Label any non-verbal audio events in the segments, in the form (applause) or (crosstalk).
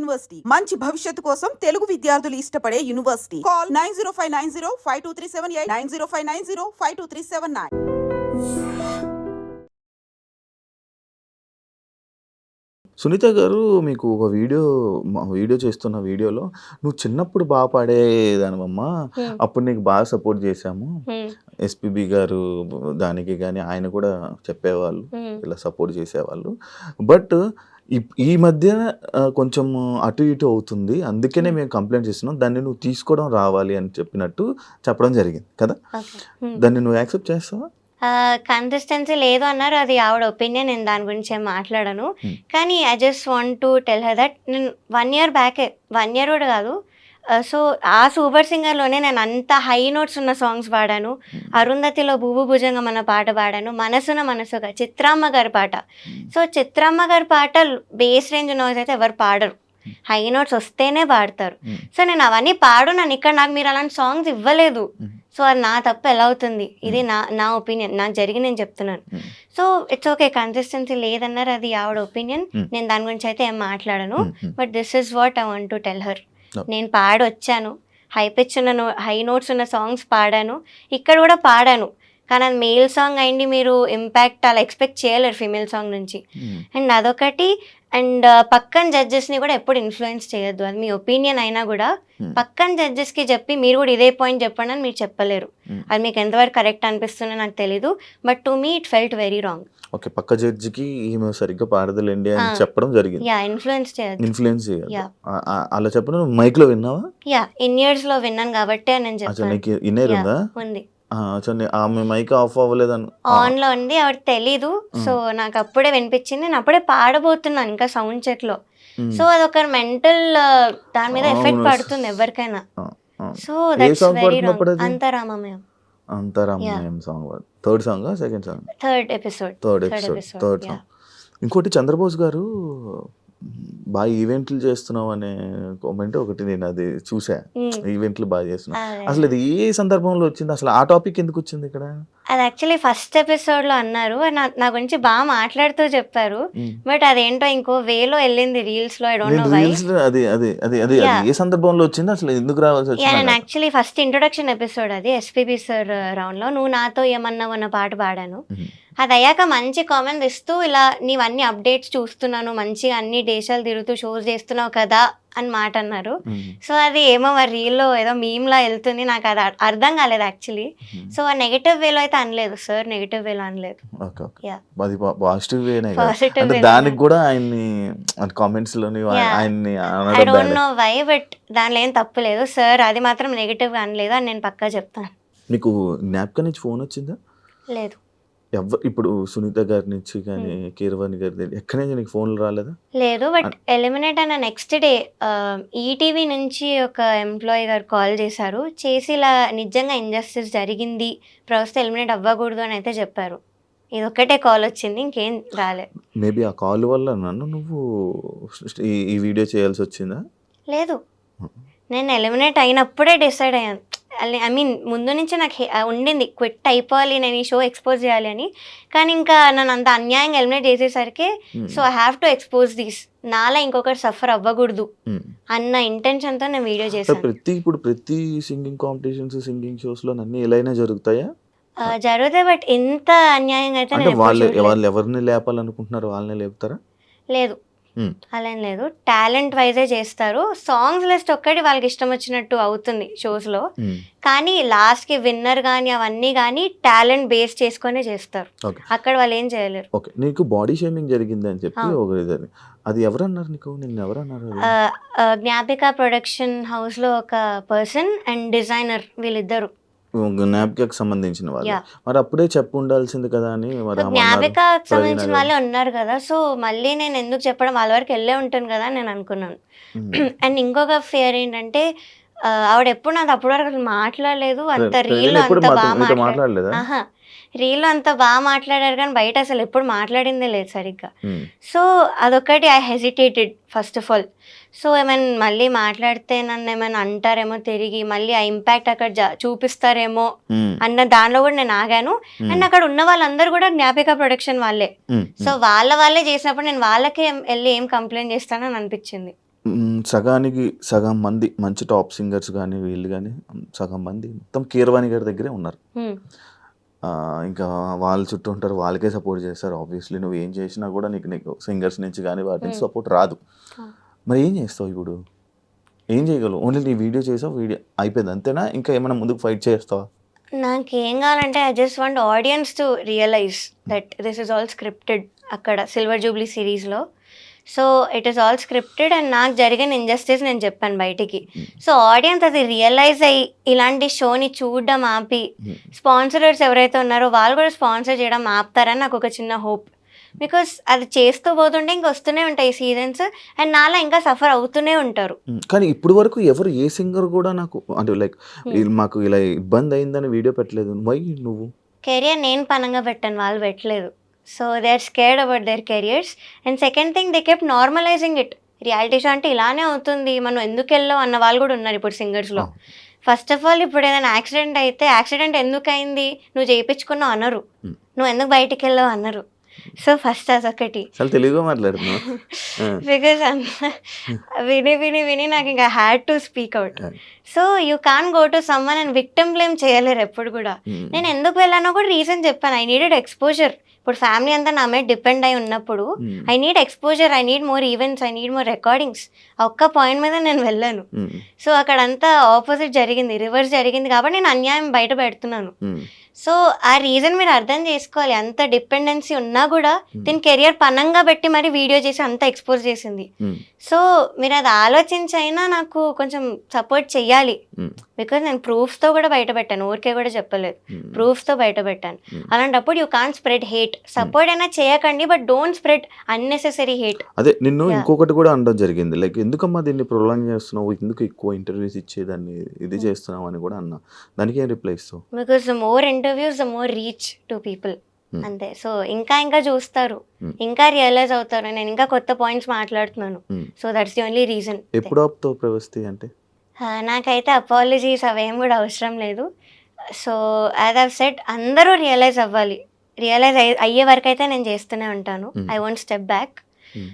University మంచి భవిష్యత్తు కోసం తెలుగు విద్యార్థులు ఇష్టపడే university call nine zero five nine zero five two three seven eight nine zero five nine zero five two three seven nine Sunitha గారు మీకు ఒక వీడియో వీడియో చేస్తున్న వీడియోలో నువ్వు చిన్నప్పుడు బాగా పాడేదానివమ్మా. అప్పుడు నీకు బాగా సపోర్ట్ చేశాము. ఎస్పీబి గారు దానికి కానీ ఆయన కూడా చెప్పేవాళ్ళు. ఇలా సపోర్ట్ చేసేవాళ్ళు బట్ ఈ మధ్య కొంచెం అటు ఇటు అవుతుంది. అందుకనే మేము. కంప్లైంట్ చేస్తున్నాం. దాన్ని నువ్వు తీసుకోవడం రావాలి అని చెప్పినట్టు చెప్పడం జరిగింది కదా. దాన్ని నువ్వు యాక్సెప్ట్ చేస్తావా? కన్సిస్టెన్సీ లేదు అన్నారు. అది ఆవిడ ఒపీనియన్. నేను దాని గురించి ఏం మాట్లాడను. కానీ I just want to tell her that నేను వన్ ఇయర్ బ్యాకే వన్ ఇయర్ కూడా కాదు సో ఆ సూపర్ సింగర్లోనే నేను అంత హై నోట్స్ ఉన్న సాంగ్స్ పాడాను. అరుంధతిలో భూభు భుజంగం అన్న పాట పాడాను మనసున మనసుగా చిత్రామ్మ గారి పాట సో చిత్రామ్మ గారి పాట బేస్ రేంజ్ నోట్స్ అయితే ఎవరు పాడరు హై నోట్స్ వస్తేనే పాడతారు. సో నేను అవన్నీ పాడు నన్ను ఇక్కడ నాకు మీరు అలాంటి సాంగ్స్ ఇవ్వలేదు. సో అది నా తప్పు ఎలా అవుతుంది ఇది నా నా ఒపీనియన్ నాకు జరిగి నేను చెప్తున్నాను. సో ఇట్స్ ఓకే కన్సిస్టెన్సీ లేదన్నారు అది ఆవిడ ఒపీనియన్. నేను దాని గురించి అయితే ఏం మాట్లాడను. But this is what I want to tell her. నేను పాడి వచ్చాను హై పిచ్ ఉన్న నో హై నోట్స్ ఉన్న సాంగ్స్ పాడాను. ఇక్కడ కూడా పాడాను. కానీ అది మేల్ సాంగ్ అయింది మీరు ఇంపాక్ట్ అలా ఎక్స్పెక్ట్ చేయలేరు ఫీమేల్ సాంగ్ నుంచి. Hmm. అండ్ అదొకటి అండ్ పక్కన జడ్జెస్ని కూడా ఎప్పుడు ఇన్ఫ్లుయెన్స్ చేయొద్దు. అది మీ ఒపీనియన్ అయినా కూడా. పక్కన జడ్జెస్కి చెప్పి మీరు కూడా ఇదే పాయింట్ చెప్పండి అని మీరు చెప్పలేరు. అది మీకు ఎంతవరకు కరెక్ట్ అనిపిస్తుందో నాకు తెలీదు. But to me it felt very wrong. Okay పక్క జడ్జికి ఈమె సరిగ్గా పాడదులేండి అని. చెప్పడం జరిగింది. యా ఇన్ఫ్లుయెన్స్ చేయొద్దు. ఇన్ఫ్లుయెన్స్ చేయదు అలా చెప్పడం మైక్లో విన్నావా? యా ఇన్ ఇయర్స్లో విన్నాను కాబట్టి నేను చెప్పాను. ఇన్నేర్ Yeah. ఉందా? ఉంది. ఆమె మైక్ ఆఫ్ అవ్వలేదని ఆన్లో ఉంది ఆవిడ తెలీదు. సో నాకు అప్పుడే వినిపించింది. నేను అప్పుడే పాడబోతున్నాను ఇంకా సౌండ్ చెక్లో. సో అదొక మెంటల్ దాని మీద ఎఫెక్ట్. పడుతుంది ఎవరికైనా. సో దట్స్ వెరీ అది? అంతరామమయం. అంతరామయం song third song second song? Third episode third episode third. Song ఇంకోటి చంద్రబోస్ గారు బాగా ఈవెంట్లు చేస్తున్నావు అనే కామెంట్ ఒకటి నేను అది చూసా ఈవెంట్లు బాగా చేస్తున్నావు. అసలు ఇది ఏ సందర్భంలో వచ్చింది? అసలు ఆ టాపిక్ ఎందుకు వచ్చింది ఇక్కడ? అది యాక్చువల్లీ ఫస్ట్ ఎపిసోడ్లో అన్నారు. నా గురించి బాగా మాట్లాడుతూ చెప్పారు. బట్ అదేంటో ఇంకో వేలో వెళ్ళింది రీల్స్లో. రీల్స్ అది అది అది అది ఏ సందర్భంలో వచ్చింది? అసలు ఎందుకు రావాల్సి యా నేను వచ్చింది యాక్చువల్లీ ఫస్ట్ ఇంట్రొడక్షన్ ఎపిసోడ్ అది ఎస్పీబీ సార్ రౌండ్లో. నువ్వు నాతో ఏమన్నావు అన్న పాట పాడాను. అది అయ్యాక మంచి కామెంట్స్ ఇస్తూ ఇలా నీవన్నీ అప్డేట్స్ చూస్తున్నాను మంచిగా అన్ని దేశాలు తిరుగుతూ షోస్ చేస్తున్నావు కదా అని మాట అన్నారు. సో అది ఏమో మరి రీల్లో ఏదో మీమ్లా వెళ్తుంది నాకు అది అర్- అర్థం కాలేదు యాక్చువల్లీ సో ఆ నెగిటివ్ వేలో అయితే అనలేదు సార్ నెగిటివ్ వేలో అనలేదు. Okay okay. Yeah. అది పాజిటివ్ వేనే అంటే దానికి కూడా ఆయన్ని కామెంట్స్లోని. ఆయన్ని I don't. Know why but దానిలో ఏం తప్పు లేదు. సార్ అది మాత్రం నెగిటివ్ అనలేదు అని నేను పక్కా చెప్తాను. నీకు జ్ఞాపకం నుంచి ఫోన్ వచ్చిందా? లేదు. ఎవ్వ ఇప్పుడు సునీత గారి నుంచి కానీ కీరవాణి గారి దగ్గర ఎక్కడి నుంచి నీకు ఫోన్లు రాలేదా? లేదు బట్ ఎలిమినేట్ అయిన నెక్స్ట్ డే ఈటీవీ నుంచి ఒక ఎంప్లాయీ గారు కాల్ చేశారు. చేసి ఇలా నిజంగా ఇంజస్టిస్ జరిగింది ప్రస్తుతం ఎలిమినేట్ అవ్వకూడదు అని అయితే చెప్పారు. ఇది ఒక్కటే కాల్ వచ్చింది ఇంకేం రాలే. మేబీ ఆ కాల్ వల్ల నన్ను నువ్వు ఈ వీడియో చేయాల్సి వచ్చిందా? లేదు. నేను ఎలిమినేట్ అయినప్పుడే డిసైడ్ అయ్యాను. ఐ మీన్ ముందు నుంచి నాకు ఉండింది. క్విట్ అయిపోవాలి నేను ఈ షో ఎక్స్పోజ్ చేయాలి అని. కానీ ఇంకా నన్ను అంత అన్యాయంగా ఎలిమినేట్ చేసేసరికి Hmm. So I have to expose these నాలా ఇంకొకటి సఫర్ అవ్వకూడదు Hmm. అన్న ఇంటెన్షన్తో నేను వీడియో చేశాను. ప్రతి ఇప్పుడు ప్రతి సింగింగ్ కాంపిటీషన్స్ సింగింగ్ షోస్లో అన్ని ఎలాగైనా జరుగుతాయా? జరుగుతాయి బట్ ఇంత అన్యాయంగా అయితే వాళ్ళు ఎవరిని లేపాలనుకుంటున్నారు వాళ్ళని లేపుతారా? లేదు. Hmm. అలా ఏం లేదు. టాలెంట్ వైజే చేస్తారు. సాంగ్స్ లిస్ట్ ఒక్కటి వాళ్ళకి ఇష్టం వచ్చినట్టు అవుతుంది షోస్లో Hmm. కానీ లాస్ట్కి విన్నర్ కానీ అవన్నీ కానీ టాలెంట్ బేస్ చేసుకొనే చేస్తారు. అక్కడ వాళ్ళు ఏం చేయలేరు. ఓకే. నీకు బాడీ షేమింగ్ జరిగింది అని చెప్పి. ఒక అది ఎవరు అన్నారు నీకు? నిన్ను ఎవరు అన్నారు అది? ఆ, ఆ, జ్ఞాపిక ప్రొడక్షన్ హౌస్లో ఒక పర్సన్ అండ్ డిజైనర్ వీళ్ళిద్దరు. జ్ఞాపికకు సంబంధించిన వాళ్ళు. మరి అప్పుడే చెప్పు ఉండాల్సింది కదా అని మరి సో ఆమె అన్నారు. జ్ఞాపిక సంబంధించిన వాళ్ళే ఉన్నారు కదా సో మళ్ళీ నేను ఎందుకు చెప్పడం? వాళ్ళ వరకు వెళ్ళే ఉంటాను కదా నేను అనుకున్నాను. (clears throat) అండ్ ఇంకొక ఫియర్ ఏంటంటే ఆవిడ ఎప్పుడు నాతో అప్పటి వరకు అసలు మాట్లాడలేదు. అంత రీల్ అంత బాగా మాట్లాడలేదా? ఆహా రీల్ అంత బాగా మాట్లాడారు కానీ బయట అసలు ఎప్పుడు మాట్లాడిందే లేదు సరిగ్గా. Hmm. సో అదొకటి I hesitated first of all so ఏమైనా మళ్ళీ మాట్లాడితే నన్ను ఏమైనా అంటారేమో తిరిగి మళ్ళీ ఆ ఇంపాక్ట్ అక్కడ చూపిస్తారేమో Hmm. అన్న దానిలో కూడా నేను ఆగాను. Hmm. అండ్ అక్కడ ఉన్న వాళ్ళందరూ కూడా జ్ఞాపిక ప్రొడక్షన్ వాళ్ళే. సో వాళ్ళ వాళ్ళే చేసినప్పుడు నేను వాళ్ళకే వెళ్ళి ఏం కంప్లైంట్ చేస్తానని అనిపించింది. సగానికి సగం మంది మంచి టాప్ సింగర్స్ కానీ వీళ్ళు కానీ సగం మంది మొత్తం కీరవాణి గారి దగ్గరే ఉన్నారు. ఇంకా వాళ్ళ చుట్టూ ఉంటారు వాళ్ళకే సపోర్ట్ చేస్తారు. ఆబ్వియస్లీ నువ్వు ఏం చేసినా కూడా నీకు నీకు సింగర్స్ నుంచి కానీ వాటి నుంచి Hmm. సపోర్ట్ రాదు. Ah. మరి ఏం చేస్తావు ఇప్పుడు? ఏం చేయగలవు? ఓన్లీ నీ వీడియో చేసావు వీడియో అయిపోయింది. అంతేనా? ఇంకా ఏమైనా ముందుకు ఫైట్ చేస్తావా? నాకేం కావాలంటే I just want audience to realize that this is all scripted అక్కడ సిల్వర్ జూబ్లీ సిరీస్లో so it is all scripted and నాకు జరిగిన ఇంజస్టిస్ నేను చెప్పాను బయటికి. సో ఆడియన్స్ అది రియలైజ్ అయ్యి ఇలాంటి షోని చూడడం ఆపి స్పాన్సరర్స్ ఎవరైతే ఉన్నారో వాళ్ళు కూడా స్పాన్సర్ చేయడం ఆపుతారని నాకు ఒక చిన్న హోప్ బికాస్ అది చేస్తూ పోతుంటే ఇంక వస్తూనే ఉంటాయి సీజన్స్ అండ్ నాలా ఇంకా సఫర్ అవుతూనే ఉంటారు. మ్, కానీ ఇప్పుడు వరకు ఎవరు ఏ సింగర్ కూడా నాకు అంటే లైక్ మాకు ఇలా ఇబ్బంది అయిందని వీడియో పెట్టలేదు. వై నువ్వు? కెరియర్ నేను పనంగా పెట్టాను వాళ్ళు పెట్టలేదు. So they are scared about their careers and second thing they keep normalizing it reality show అంటే ఇలానే అవుతుంది. మనం ఎందుకు వెళ్ళాం అన్న వాళ్ళు కూడా ఉన్నారు ఇప్పుడు సింగర్స్లో ఫస్ట్ ఆఫ్ ఆల్ ఇప్పుడు ఏదైనా యాక్సిడెంట్ అయితే యాక్సిడెంట్ ఎందుకు అయింది నువ్వు చేయించుకున్నావు అనరు. నువ్వు ఎందుకు బయటికి వెళ్ళావు అన్నారు సో ఫస్ట్ అదొకటి చాలా తెలుగుగా మాట్లాడుతున్నావు? (laughs) బికాస్ (laughs) విని విని విని నాకు ఇంకా had to speak out so you can go to summon and victim blame చేయలేరు ఎప్పుడు కూడా. నేను ఎందుకు వెళ్ళానో కూడా రీజన్ చెప్పాను. ఐ నీడెడ్ ఎక్స్పోజర్ ఇప్పుడు ఫ్యామిలీ అంతా నా మీద డిపెండ్ అయి ఉన్నప్పుడు I need exposure I need more events I need more recordings ఒక్క పాయింట్ మీద నేను వెళ్ళాను. సో అక్కడంతా ఆపోజిట్ జరిగింది రివర్స్ జరిగింది కాబట్టి నేను అన్యాయం బయట పెడుతున్నాను. సో ఆ రీజన్ మీరు అర్థం చేసుకోవాలి. అంత డిపెండెన్సీ ఉన్నా కూడా దీని కెరియర్ పనంగా పెట్టి మరి వీడియో చేసి అంత ఎక్స్పోజ్ చేసింది. సో మీరు అది ఆలోచించి అయినా నాకు కొంచెం సపోర్ట్ చెయ్యాలి. బికాజ్ నేను ప్రూఫ్స్తో కూడా బయట పెట్టాను ఊరికే కూడా చెప్పలేదు. మ్. ప్రూఫ్స్తో బయట పెట్టాను. Hmm. అలాంటప్పుడు you can spread hate support అయినా చేయకండి but don't spread unnecessary hate అదే నిన్ను. ఇంకొకటి కూడా అనడం జరిగింది. లైక్ ఎందుకమ్మా దీన్ని ప్రొలాంగ్ చేస్తున్నావు? ఎందుకు ఎక్కువ ఇంటర్వ్యూస్ ఇచ్చేదాన్ని ఇది చేస్తున్నావు అని కూడా అన్నా. దానికి ఏం రిప్లై ఇస్తావు? Because the more interviews the more reach to people Hmm. అంతే. సో ఇంకా ఇంకా చూస్తారు. Hmm. ఇంకా రియలైజ్ అవుతారు. నేను ఇంకా కొత్త పాయింట్స్ మాట్లాడుతున్నాను. Hmm. So that's the only reason ఎప్పుడు ఆపుతావు ప్రవస్తి అంటే? నాకైతే అపాలజీస్ అవేం కూడా అవసరం లేదు. సో యాజ్ ఆఫ్ సెట్ అందరూ రియలైజ్ అవ్వాలి. రియలైజ్ అయ్యే వరకు అయితే నేను చేస్తూనే ఉంటాను. Hmm. I won't step back Hmm.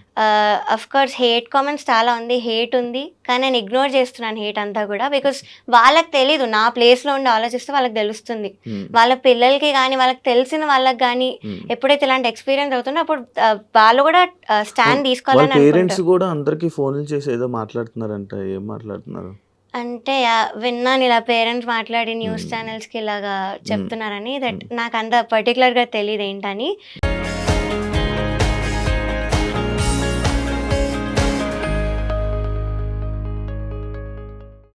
Of course hate comments చాలా ఉంది. హేట్ ఉంది. కానీ నేను ఇగ్నోర్ చేస్తున్నాను హేట్ అంతా కూడా బికాస్ వాళ్ళకి తెలీదు. నా ప్లేస్లో ఉండి ఆలోచిస్తే వాళ్ళకి తెలుస్తుంది. మ్, వాళ్ళ పిల్లలకి కానీ వాళ్ళకి తెలిసిన వాళ్ళకి కానీ మ్. ఎప్పుడైతే ఇలాంటి ఎక్స్పీరియన్స్ అవుతుందో అప్పుడు ఆ, వాళ్ళు కూడా స్టాండ్ వాళ్ళ తీసుకోవాలని పేరెంట్స్ కూడా అందరికి ఫోన్లు చేసి ఏదో మాట్లాడుతున్నారంట. ఏం మాట్లాడుతున్నారు? అంటే విన్నాను ఇలా పేరెంట్స్ మాట్లాడి న్యూస్. ఛానల్స్కి ఇలాగా చెప్తున్నారని. దట్ నాకు అంత పర్టికులర్గా తెలియదు ఏంటని.